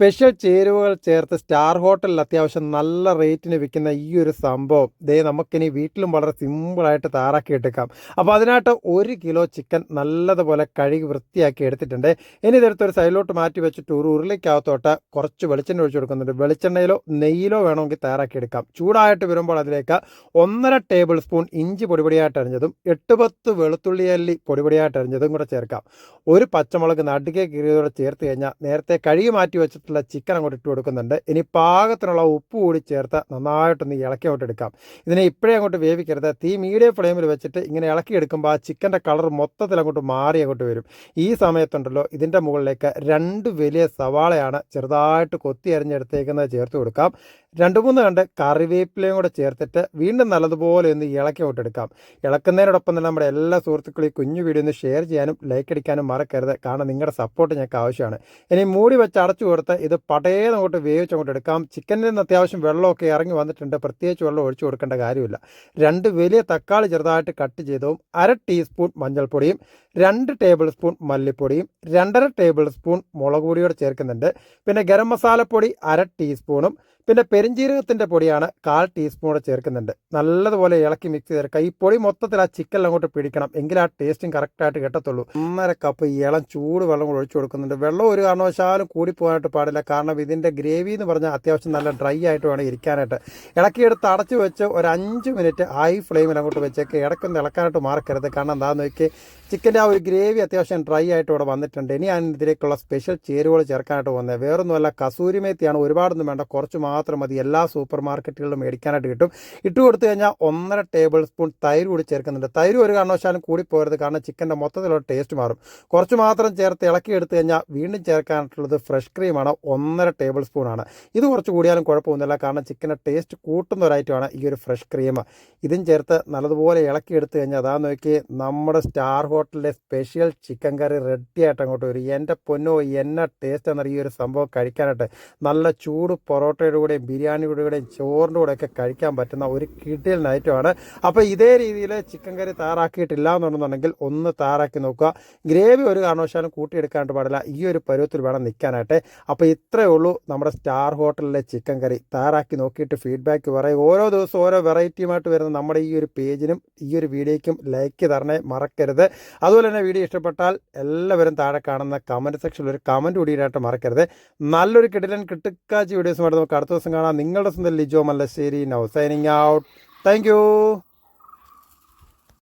Special ചേരുവകൾ ചേർത്ത് star ഹോട്ടലിൽ അത്യാവശ്യം നല്ല റേറ്റിന് വിൽക്കുന്ന ഈ ഒരു സംഭവം ദേ നമുക്കിനി വീട്ടിലും വളരെ സിമ്പിളായിട്ട് തയ്യാറാക്കി എടുക്കാം. അപ്പോൾ അതിനായിട്ട് ഒരു കിലോ ചിക്കൻ നല്ലതുപോലെ കഴുകി വൃത്തിയാക്കി എടുത്തിട്ടുണ്ട്. ഇനി ഇതെടുത്തൊരു സൈഡിലോട്ട് മാറ്റി വെച്ചിട്ട് ഒരു ഉരുളിക്കകത്തോട്ട് കുറച്ച് വെളിച്ചെണ്ണ ഒഴിച്ചു കൊടുക്കുന്നുണ്ട്. വെളിച്ചെണ്ണയിലോ നെയ്യിലോ വേണമെങ്കിൽ തയ്യാറാക്കി എടുക്കാം. ചൂടായിട്ട് വരുമ്പോൾ അതിലേക്ക് ഒന്നര ടേബിൾ സ്പൂൺ ഇഞ്ചി പൊടിപൊടിയായിട്ട് അരിഞ്ഞതും എട്ട് പത്ത് വെളുത്തുള്ളി അല്ലി പൊടിപൊടിയായിട്ട് അരിഞ്ഞതും കൂടെ ചേർക്കാം. ഒരു പച്ചമുളക് നടുകെ കീറിയതോടെ ചേർത്ത് കഴിഞ്ഞാൽ നേരത്തെ കഴുകി മാറ്റി വെച്ചിട്ടുള്ള ചിക്കൻ അങ്ങോട്ട് ഇട്ട് കൊടുക്കുന്നുണ്ട്. ഇനി പാകത്തിനുള്ള ഉപ്പ് കൂടി ചേർത്ത് നന്നായിട്ടൊന്ന് ഇളക്കി അങ്ങോട്ട് എടുക്കാം. ഇതിനെ ഇപ്പോഴേ അങ്ങോട്ട് വേവിക്കരുത്. തീ മീഡിയം ഫ്ലെയിമിൽ വെച്ചിട്ട് ഇങ്ങനെ ഇളക്കി എടുക്കുമ്പോൾ ആ ചിക്കന്റെ കളർ മൊത്തത്തിൽ അങ്ങോട്ട് മാറി അങ്ങോട്ട് വരും. ഈ സമയത്തുണ്ടല്ലോ ഇതിന്റെ മുകളിലേക്ക് രണ്ട് വലിയ സവാളയാണ് ചെറുതായിട്ട് കൊത്തി അരിഞ്ഞെടുത്തേക്കുന്നത് ചേർത്ത് കൊടുക്കാം. രണ്ട് മൂന്ന് കണ്ട് കറിവേപ്പിലയും കൂടെ ചേർത്തിട്ട് വീണ്ടും നല്ലതുപോലെ ഒന്ന് ഇളക്കി എടുക്കാം. ഇളക്കുന്നതിനോടൊപ്പം തന്നെ നമ്മുടെ എല്ലാ സുഹൃത്തുക്കളും ഈ കുഞ്ഞു വീഡിയോ ഒന്ന് ഷെയർ ചെയ്യാനും ലൈക്ക് അടിക്കാനും മറക്കരുത്. കാരണം നിങ്ങളുടെ സപ്പോർട്ട് ഞങ്ങൾക്ക് ആവശ്യമാണ്. ഇനി മൂടി വെച്ച് അടച്ചു കൊടുത്ത് ഇത് പടയേന്ന് അങ്ങോട്ട് വേവിച്ച് അങ്ങോട്ട് എടുക്കാം. ചിക്കനിൽ നിന്ന് അത്യാവശ്യം വെള്ളമൊക്കെ ഇറങ്ങി വന്നിട്ടുണ്ട്. പ്രത്യേകിച്ച് വെള്ളം ഒഴിച്ചു കൊടുക്കേണ്ട കാര്യമില്ല. രണ്ട് വലിയ തക്കാളി ചെറുതായിട്ട് കട്ട് ചെയ്തതും അര ടീസ്പൂൺ മഞ്ഞൾപ്പൊടിയും രണ്ട് ടേബിൾ സ്പൂൺ മല്ലിപ്പൊടിയും രണ്ടര ടേബിൾ സ്പൂൺ മുളക് പൊടിയോടെ ചേർക്കുന്നുണ്ട്. പിന്നെ ഗരം മസാലപ്പൊടി അര ടീസ്പൂണും പിന്നെ പെരിഞ്ജീരകത്തിന്റെ പൊടിയാണ് കാൽ ടീസ്പൂൺ കൂടെ ചേർക്കുന്നുണ്ട്. നല്ലതുപോലെ ഇളക്കി മിക്സ് ചേർക്കുക ഈ പൊടി മൊത്തത്തിൽ ആ ചിക്കനിൽ അങ്ങോട്ട് പിടിക്കണം. എങ്കിൽ ആ ടേസ്റ്റും കറക്റ്റായിട്ട് കിട്ടത്തുള്ളൂ. ഒന്നര കപ്പ് ഇളം ചൂട് വെള്ളം കൂടെ ഒഴിച്ചു കൊടുക്കുന്നുണ്ട്. വെള്ളം ഒരു കാരണവശാലും കൂടി പോകാനായിട്ട് പാടില്ല. കാരണം ഇതിന്റെ ഗ്രേവി എന്ന് പറഞ്ഞാൽ അത്യാവശ്യം നല്ല ഡ്രൈ ആയിട്ട് വേണം ഇരിക്കാനായിട്ട്. ഇളക്കിയെടുത്ത് അടച്ചു വെച്ച് ഒരു അഞ്ച് മിനിറ്റ് ഹൈ ഫ്ലെയിമിൽ അങ്ങോട്ട് വെച്ചേക്ക്. ഇടയ്ക്കൊന്ന് ഇളക്കാനായിട്ട് മാറക്കരുത്. കാരണം എന്താണെന്ന് നോക്കി ചിക്കന്റെ ആ ഒരു ഗ്രേവി അത്യാവശ്യം ഡ്രൈ ആയിട്ട് ഇവിടെ വന്നിട്ടുണ്ട്. ഇനി ഞാൻ ഇതിലേക്കുള്ള സ്പെഷ്യൽ ചേരുവകൾ ചേർക്കാനായിട്ട് വന്നത് വേറൊന്നുമല്ല കസൂരി മേത്തിയാണ് ഒരുപാടൊന്നും വേണ്ട. കുറച്ച് മാത്രം മതി. എല്ലാ സൂപ്പർ മാർക്കറ്റുകളിലും മേടിക്കാനായിട്ട് കിട്ടും. ഇട്ട് കൊടുത്തു കഴിഞ്ഞാൽ ഒന്നര ടേബിൾ സ്പൂൺ തൈര് കൂടി ചേർക്കുന്നുണ്ട്. തൈര് ഒരു കാരണവശാലും കൂടി പോരുത്. കാരണം ചിക്കന്റെ മൊത്തത്തിലുള്ള ടേസ്റ്റ് മാറും. കുറച്ച് മാത്രം ചേർത്ത് ഇളക്കി എടുത്തു കഴിഞ്ഞാൽ വീണ്ടും ചേർക്കാനായിട്ടുള്ളത് ഫ്രഷ് ക്രീമാണ് ഒന്നര ടേബിൾ സ്പൂണാണ് ഇത് കുറച്ച് കൂടിയാലും കുഴപ്പമൊന്നുമില്ല. കാരണം ചിക്കന്റെ ടേസ്റ്റ് കൂട്ടുന്ന ഒരു ഐറ്റമാണ് ഈ ഒരു ഫ്രഷ് ക്രീം. ഇതും ചേർത്ത് നല്ലതുപോലെ ഇളക്കി എടുത്തു കഴിഞ്ഞാൽ അതാ നോക്കി നമ്മുടെ സ്റ്റാർ ഹോട്ടലിലെ സ്പെഷ്യൽ ചിക്കൻ കറി റെഡി ആയിട്ട് അങ്ങോട്ട് വരും. എന്റെ പൊന്നോ എന്ന ടേസ്റ്റ് എന്നറിയ ഈ ഒരു സംഭവം കഴിക്കാനായിട്ട്. നല്ല ചൂട് പൊറോട്ടയുടെ കൂടെയും ബിരിയാണിയുടെ കൂടെയും ചോറിന്റെ കൂടെയൊക്കെ കഴിക്കാൻ പറ്റുന്ന ഒരു കിടിൽ നൈറ്റമാണ് അപ്പോൾ ഇതേ രീതിയിൽ ചിക്കൻ കറി തയ്യാറാക്കിയിട്ടില്ല എന്നുണ്ടെന്നുണ്ടെങ്കിൽ ഒന്ന് തയ്യാറാക്കി നോക്കുക. ഗ്രേവി ഒരു കാരണവശാലും കൂട്ടിയെടുക്കാനായിട്ട് പാടില്ല. ഈ ഒരു പരുവത്തിൽ വേണം നിൽക്കാനായിട്ട്. അപ്പോൾ ഇത്രയേ ഉള്ളൂ നമ്മുടെ സ്റ്റാർ ഹോട്ടലിലെ ചിക്കൻ കറി. തയ്യാറാക്കി നോക്കിയിട്ട് ഫീഡ്ബാക്ക് പറയും. ഓരോ ദിവസവും ഓരോ വെറൈറ്റിയുമായിട്ട് വരുന്ന നമ്മുടെ ഈ ഒരു പേജിനും ഈ ഒരു വീഡിയോയ്ക്കും ലൈക്ക് തരണേ മറക്കരുത്. അതുപോലെ തന്നെ വീഡിയോ ഇഷ്ടപ്പെട്ടാൽ എല്ലാവരും താഴെ കാണുന്ന കമന്റ് സെക്ഷനിൽ ഒരു കമന്റ് കൂടിയിട്ടായിട്ട് മറക്കരുത്. നല്ലൊരു കിടിലൻ കിട്ടുക്കാച്ചി വീഡിയോസുമായിട്ട് നമുക്ക് അടുത്ത ദിവസം കാണാം. നിങ്ങളുടെ സ്വന്തം Lijo Mallassery. Now signing out thank